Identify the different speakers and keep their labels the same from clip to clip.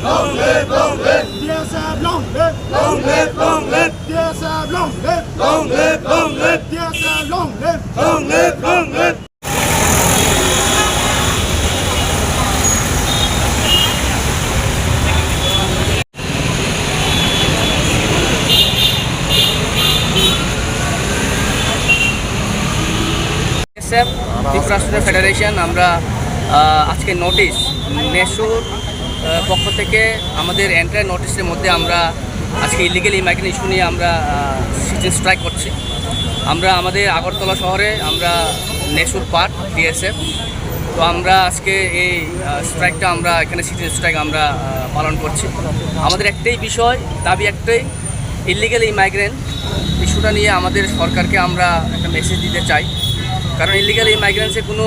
Speaker 1: Long live long live long live long live
Speaker 2: SF Tripura student federation, আমরা আজকে notice নেশুর পক্ষ থেকে আমাদের এন্টার নোটিশের মধ্যে আমরা আজকে ইলিগেল ইমাইগ্রেন ইস্যু নিয়ে আমরা সিজন স্ট্রাইক করছি। আমরা আমাদের আগরতলা শহরে আমরা নেশুর পার্ট ডিএসএফ তো আমরা আজকে এই স্ট্রাইকটা আমরা, এখানে সিজন স্ট্রাইক আমরা পালন করছি। আমাদের একটাই বিষয়, দাবি একটাই ইলিগেল ইমাইগ্রেন্ট ইস্যুটা নিয়ে আমাদের সরকারকে আমরা একটা মেসেজ দিতে চাই। কারণ ইলিগাল ইমাইগ্রেন্টসের কোনো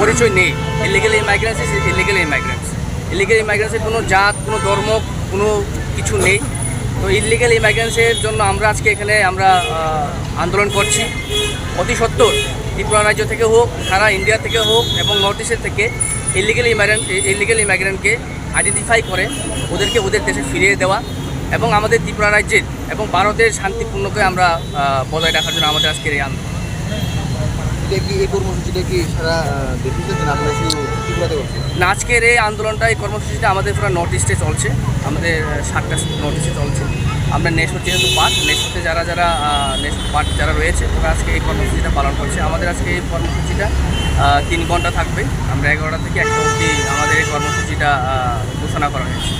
Speaker 2: পরিচয় নেই। Illegal immigrants is illegal immigrants illegal ইমাইগ্রেন্টসের কোনো জাত, কোনো ধর্ম, কোনো কিছু নেই। তো ইলিগাল ইমাইগ্রেন্টসের জন্য আমরা আজকে এখানে, আমরা আন্দোলন করছি। অতি সত্তর, ত্রিপুরা রাজ্য থেকে হোক, সারা ইন্ডিয়া থেকে হোক এবং নর্থ ইস্টের থেকে ইলিগাল ইমাইগ্রেন্ট ইলিগাল ইমাইগ্রেন্টকে আইডেন্টিফাই করে, ওদেরকে ওদের দেশে ফিরিয়ে দেওয়া এবং আমাদের ত্রিপুরা রাজ্যের এবং ভারতের শান্তিপূর্ণকে আমরা বজায় রাখার জন্য আমাদের আজকের এই আন্দোলন।
Speaker 3: এটা কি এই কর্মসূচিটা কি সারা না আপনারা শুধু ত্রিপুরাতে করছেন
Speaker 2: না, আজকের এই আন্দোলনটা এই কর্মসূচিটা আমাদের পুরো নর্থ ইস্টে চলছে। আমাদের সাতটা নর্থ ইস্টে চলছে। আমরা নেশোর যেহেতু পার্ট নেশোতে যারা যারা নেশোর পার্ট যারা রয়েছে তারা আজকে এই কর্মসূচিটা পালন করছে। আমাদের আজকে এই কর্মসূচিটা তিন ঘণ্টা থাকবে। আমরা এগারোটা থেকে একটা অবধি আমাদের এই কর্মসূচিটা ঘোষণা করা হয়েছে।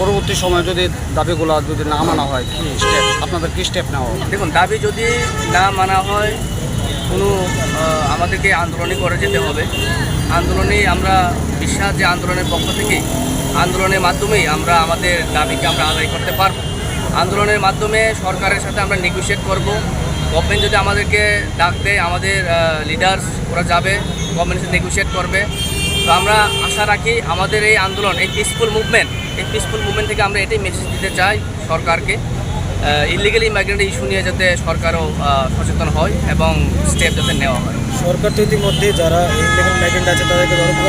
Speaker 4: পরবর্তী সময় যদি দাবিগুলো যদি না মানা হয় কি স্টেপ আপনাদের কি স্টেপ নেওয়া হবে?
Speaker 2: দেখুন দাবি যদি না মানা হয় কোনো আমাদেরকে আন্দোলনই করে যেতে হবে। আন্দোলনেই আমরা বিশ্বাস যে আন্দোলনের পক্ষ থেকে আন্দোলনের মাধ্যমেই আমরা আমাদের দাবিকে আমরা আদায় করতে পারব। আন্দোলনের মাধ্যমে সরকারের সাথে আমরা নেগোশিয়েট করব। গভর্নমেন্ট যদি আমাদেরকে ডাক দেয়, আমাদের লিডার্স ওরা যাবে গভর্নমেন্টের সাথে নেগোশিয়েট করবে। তো আমরা আশা রাখি আমাদের এই আন্দোলন, এই পিসফুল মুভমেন্ট এই পিসফুল মুভমেন্ট থেকে আমরা এটাই মেসেজ দিতে চাই সরকারকে। ইলিগাল মাইগ্রেন্ট ইস্যু নিয়ে যাতে সরকারও সচেতন হয় এবং স্টেপ যাতে নেওয়া হয়।
Speaker 5: সরকার তো ইতিমধ্যে যারা ইলিগাল মাইগ্রেন্ট আছে, তাদেরকে